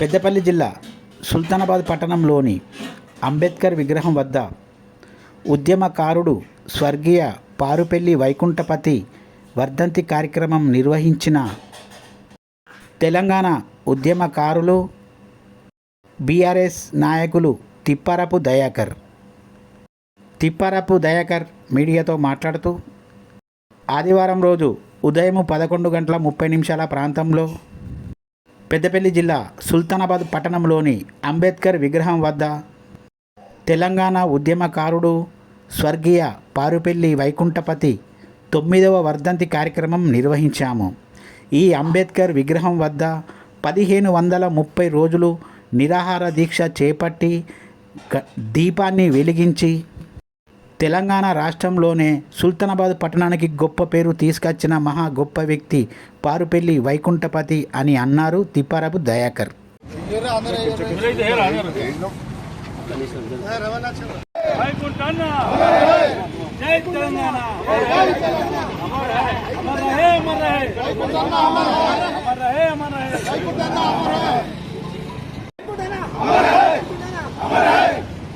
పెద్దపల్లి జిల్లా సుల్తానాబాద్ పట్టణంలోని అంబేద్కర్ విగ్రహం వద్ద ఉద్యమకారుడు స్వర్గీయ పారుపెల్లి వైకుంఠపతి వర్ధంతి కార్యక్రమం నిర్వహించిన తెలంగాణ ఉద్యమకారులు బీఆర్ఎస్ నాయకులు తిప్పారపు దయాకర్. తిప్పారపు దయాకర్ మీడియాతో మాట్లాడుతూ ఆదివారం రోజు ఉదయం పదకొండు గంటల ముప్పై నిమిషాల ప్రాంతంలో పెద్దపల్లి జిల్లా సుల్తానాబాద్ పట్టణంలోని అంబేద్కర్ విగ్రహం వద్ద తెలంగాణ ఉద్యమకారుడు స్వర్గీయ పారుపెల్లి వైకుంఠపతి తొమ్మిదవ వర్ధంతి కార్యక్రమం నిర్వహించాము. ఈ అంబేద్కర్ విగ్రహం వద్ద పదిహేను వందల ముప్పై రోజులు నిరాహార దీక్ష చేపట్టి దీపాన్ని వెలిగించి తెలంగాణ రాష్ట్రంలోనే సుల్తానాబాద్ పట్టణానికి గొప్ప పేరు తీసుకొచ్చిన మహా గొప్ప వ్యక్తి పారుపెల్లి వైకుంఠపతి అని అన్నారు తిప్పారపు దయాకర్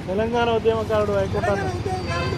తెలంగాణ ఉద్యమకారుడు వైకుంఠ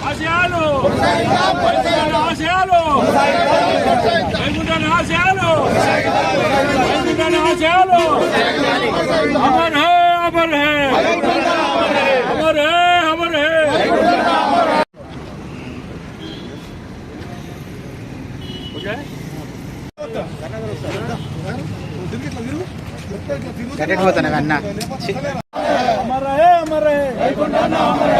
ఆశయాలు ఆశయాలు ఆశయాలు ఆశయాలు అమర్ హే అమర్ హే! అమర్ హే అమర్ హే! ఓకే? అన్న అమర్ రహే అమర్ రహే జోహార్లు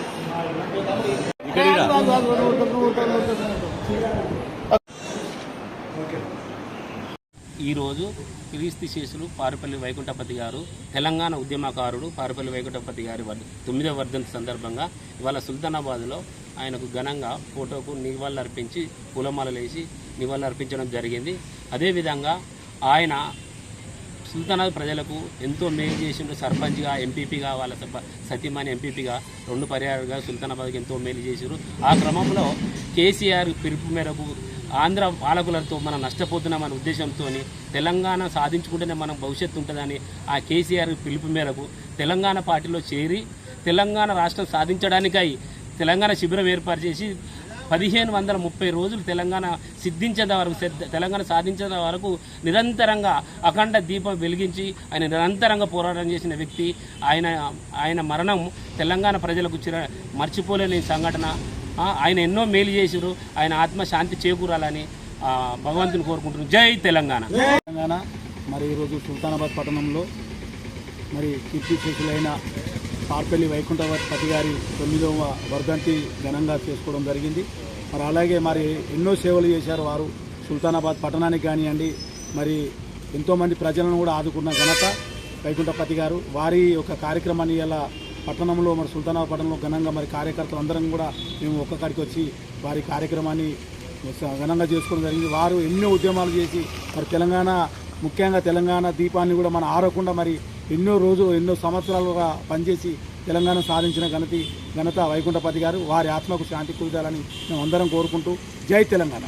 ఈరోజు క్రీస్తు శేషులు పారుపల్లి వైకుంఠపతి గారు తెలంగాణ ఉద్యమకారుడు పారుపల్లి వైకుంఠపతి గారి వర్ధ తొమ్మిదవ వర్ధంతి సందర్భంగా ఇవాళ సుల్తానాబాద్లో ఆయనకు ఘనంగా ఫోటోకు నివాళులర్పించి పూలమాలలు వేసి నివాళులర్పించడం జరిగింది. అదేవిధంగా ఆయన సుల్తానాబాద్ ప్రజలకు ఎంతో మేలు చేసిండు సర్పంచ్గా ఎంపీపీగా వాళ్ళ సతీమాని సతీమణి ఎంపీపీగా రెండు పర్యాలుగా సుల్తానాబాద్కి ఎంతో మేలు చేశారు ఆ క్రమంలో కేసీఆర్ పిలుపు మేరకు ఆంధ్ర పాలకులతో మనం నష్టపోతున్నామనే ఉద్దేశంతో తెలంగాణ సాధించుకుంటేనే మనం భవిష్యత్తు ఉంటుందని ఆ కేసీఆర్ పిలుపు మేరకు తెలంగాణ పార్టీలో చేరి తెలంగాణ రాష్ట్రం సాధించడానికై తెలంగాణ శిబిరం ఏర్పాటు చేసి పదిహేను వందల ముప్పై రోజులు తెలంగాణ సిద్ధించేంత వరకు తెలంగాణ సాధించేంత వరకు నిరంతరంగా అఖండ దీపం వెలిగించి ఆయన నిరంతరంగా పోరాటం చేసిన వ్యక్తి. ఆయన ఆయన మరణం తెలంగాణ ప్రజలకు చిర మర్చిపోలేని సంఘటన. ఆయన ఎన్నో మేలు చేసారు ఆయన ఆత్మ శాంతి చేకూరాలని భగవంతుని కోరుకుంటున్నాను జై తెలంగాణ. తెలంగాణ. మరి ఈరోజు సుల్తానాబాద్ పట్టణంలో మరి కీర్తి శేషులైన పార్పల్లి వైకుంఠపతి గారి తొమ్మిదవ వర్ధంతి ఘనంగా చేసుకోవడం జరిగింది. మరి అలాగే మరి ఎన్నో సేవలు చేశారు వారు. సుల్తానాబాద్ పట్టణానికి కానివ్వండి మరి ఎంతోమంది ప్రజలను కూడా ఆదుకున్న ఘనత వైకుంఠపతి గారు. వారి యొక్క కార్యక్రమాన్ని ఇలా పట్టణంలో మరి సుల్తానాబాద్ పట్టణంలో ఘనంగా మరి కార్యకర్తలు అందరం కూడా మేము ఒక్కకాడికి వచ్చి వారి కార్యక్రమాన్ని ఘనంగా చేసుకోవడం జరిగింది. వారు ఎన్నో ఉద్యమాలు చేసి మరి తెలంగాణ ముఖ్యంగా తెలంగాణ దీపాన్ని కూడా మనం ఆరకుండా మరి ఎన్నో రోజు ఎన్నో సంవత్సరాలుగా పనిచేసి తెలంగాణ సాధించిన ఘనతి ఘనత వైకుంఠపతి గారు. వారి ఆత్మకు శాంతి కుదరాలని మేము అందరం కోరుకుంటూ జై తెలంగాణ.